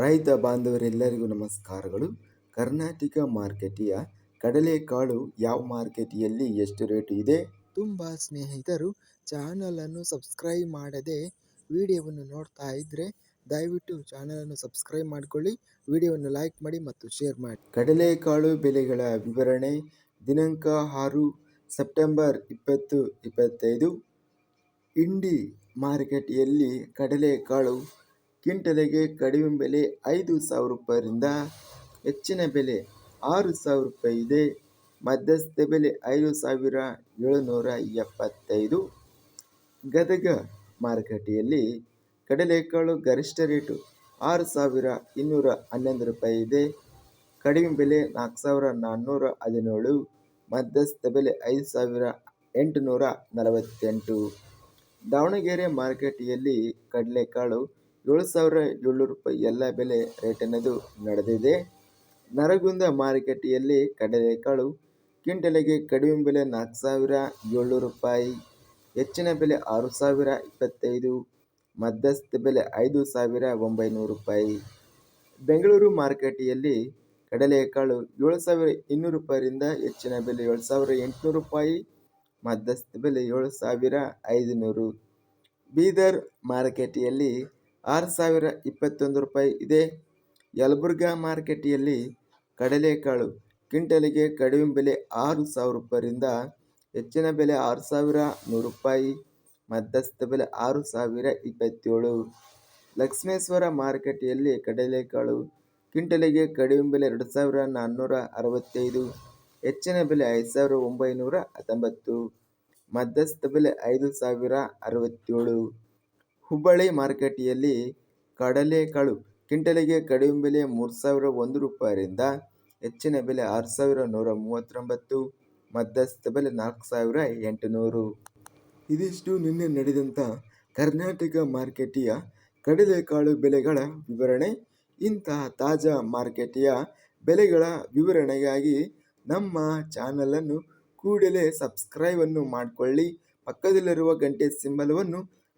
ರೈತ ಬಾಂಧವರೆಲ್ಲರಿಗೂ ನಮಸ್ಕಾರಗಳು. ಕರ್ನಾಟಕ ಮಾರ್ಕೆಟಿಯ ಕಡಲೆಕಾಳು ಯಾವ ಮಾರ್ಕೆಟಿಯಲ್ಲಿ ಎಷ್ಟು ರೇಟ್ ಇದೆ? ತುಂಬ ಸ್ನೇಹಿತರು ಚಾನಲನ್ನು ಸಬ್ಸ್ಕ್ರೈಬ್ ಮಾಡದೆ ವಿಡಿಯೋವನ್ನು ನೋಡ್ತಾ ಇದ್ದರೆ ದಯವಿಟ್ಟು ಚಾನಲನ್ನು ಸಬ್ಸ್ಕ್ರೈಬ್ ಮಾಡಿಕೊಳ್ಳಿ, ವಿಡಿಯೋವನ್ನು ಲೈಕ್ ಮಾಡಿ ಮತ್ತು ಶೇರ್ ಮಾಡಿ. ಕಡಲೆಕಾಳು ಬೆಲೆಗಳ ವಿವರಣೆ, ದಿನಾಂಕ ಆರು ಸೆಪ್ಟೆಂಬರ್ ಇಪ್ಪತ್ತು ಇಪ್ಪತ್ತೈದು. ಇಂಡಿ ಮಾರುಕಟ್ಟೆಯಲ್ಲಿ ಕಡಲೆಕಾಳು ಕ್ವಿಂಟಲಿಗೆ ಕಡಿಮೆ ಬೆಲೆ ಐದು ಸಾವಿರ ರೂಪಾಯಿಯಿಂದ ಹೆಚ್ಚಿನ ಬೆಲೆ ಆರು ಸಾವಿರ ರೂಪಾಯಿ ಇದೆ. ಮಧ್ಯಸ್ಥ ಬೆಲೆ ಐದು ಸಾವಿರ ಏಳುನೂರ ಎಪ್ಪತ್ತೈದು. ಗದಗ ಮಾರುಕಟ್ಟೆಯಲ್ಲಿ ಕಡಲೆಕಾಳು ಗರಿಷ್ಠ ರೇಟು ಆರು ಸಾವಿರ ಇನ್ನೂರ ಹನ್ನೊಂದು ರೂಪಾಯಿ ಇದೆ. ಕಡಿಮೆ ಬೆಲೆ ನಾಲ್ಕು ಸಾವಿರ ನಾನ್ನೂರ ಹದಿನೇಳು. ಮಧ್ಯಸ್ಥ ಬೆಲೆ ಐದು ಸಾವಿರ ಎಂಟುನೂರ ನಲವತ್ತೆಂಟು. ದಾವಣಗೆರೆ ಮಾರುಕಟ್ಟೆಯಲ್ಲಿ ಕಡಲೆಕಾಳು ಏಳು ಸಾವಿರ ಏಳ್ನೂರು ರೂಪಾಯಿ ಎಲ್ಲ ಬೆಲೆ ರೇಟ್ ಅನ್ನೋದು ನಡೆದಿದೆ. ನರಗುಂದ ಮಾರುಕಟ್ಟೆಯಲ್ಲಿ ಕಡಲೆಕಾಳು ಕ್ವಿಂಟಲಿಗೆ ಕಡಿಮೆ ಬೆಲೆ ನಾಲ್ಕು ಸಾವಿರ ಏಳ್ನೂರು ರೂಪಾಯಿ, ಹೆಚ್ಚಿನ ಬೆಲೆ ಆರು ಸಾವಿರ ಇಪ್ಪತ್ತೈದು, ಮಧ್ಯಸ್ಥ ಬೆಲೆ ಐದು ಸಾವಿರ ಒಂಬೈನೂರು ರೂಪಾಯಿ. ಬೆಂಗಳೂರು ಮಾರುಕಟ್ಟೆಯಲ್ಲಿ ಕಡಲೆಕಾಳು ಏಳು ಸಾವಿರ ಇನ್ನೂರು ರೂಪಾಯಿಯಿಂದ ಹೆಚ್ಚಿನ ಬೆಲೆ ಏಳು ಸಾವಿರ ಎಂಟುನೂರು ರೂಪಾಯಿ, ಮಧ್ಯಸ್ಥ ಬೆಲೆ ಏಳು ಸಾವಿರ ಐದುನೂರು. ಬೀದರ್ ಮಾರುಕಟ್ಟೆಯಲ್ಲಿ ಆರು ಸಾವಿರ ಇಪ್ಪತ್ತೊಂದು ರೂಪಾಯಿ ಇದೆ. ಯಲಬುರ್ಗಾ ಮಾರ್ಕೆಟಿಯಲ್ಲಿ ಕಡಲೆಕಾಳು ಕ್ವಿಂಟಲಿಗೆ ಕಡಿಮೆ ಬೆಲೆ ಆರು ಸಾವಿರ ರೂಪಾಯಿಂದ ಹೆಚ್ಚಿನ ಬೆಲೆ ಆರು ಸಾವಿರ ನೂರು ರೂಪಾಯಿ, ಮಧ್ಯಸ್ಥ ಬೆಲೆ ಆರು ಸಾವಿರ ಇಪ್ಪತ್ತೇಳು. ಲಕ್ಷ್ಮೇಶ್ವರ ಮಾರುಕಟ್ಟೆಯಲ್ಲಿ ಕಡಲೆಕಾಳು ಕ್ವಿಂಟಲಿಗೆ ಕಡಿಮೆ ಬೆಲೆ ಎರಡು ಸಾವಿರ ನಾನ್ನೂರ ಅರವತ್ತೈದು, ಹೆಚ್ಚಿನ ಬೆಲೆ ಐದು ಸಾವಿರ ಒಂಬೈನೂರ ಹತ್ತೊಂಬತ್ತು, ಮಧ್ಯಸ್ಥ ಬೆಲೆ ಐದು ಸಾವಿರ ಅರವತ್ತೇಳು. ಹುಬ್ಬಳ್ಳಿ ಮಾರುಕಟ್ಟೆಯಲ್ಲಿ ಕಡಲೆಕಾಳು ಕ್ವಿಂಟಲಿಗೆ ಕಡಿಮೆ ಬೆಲೆ ಮೂರು ಸಾವಿರ ಒಂದು ರೂಪಾಯಿಯಿಂದ ಹೆಚ್ಚಿನ ಬೆಲೆ ಆರು ಸಾವಿರ ನೂರ ಮೂವತ್ತೊಂಬತ್ತು, ಮಧ್ಯಸ್ಥ ಬೆಲೆ ನಾಲ್ಕು ಸಾವಿರ ಎಂಟುನೂರು. ಇದಿಷ್ಟು ನಿನ್ನೆ ನಡೆದಂಥ ಕರ್ನಾಟಕ ಮಾರ್ಕೆಟಿಯ ಕಡಲೆಕಾಳು ಬೆಲೆಗಳ ವಿವರಣೆ. ಇಂತಹ ತಾಜಾ ಮಾರ್ಕೆಟಿಯ ಬೆಲೆಗಳ ವಿವರಣೆಗಾಗಿ ನಮ್ಮ ಚಾನಲನ್ನು ಕೂಡಲೇ ಸಬ್ಸ್ಕ್ರೈಬನ್ನು ಮಾಡಿಕೊಳ್ಳಿ. ಪಕ್ಕದಲ್ಲಿರುವ ಗಂಟೆ ಸಿಂಬಲವನ್ನು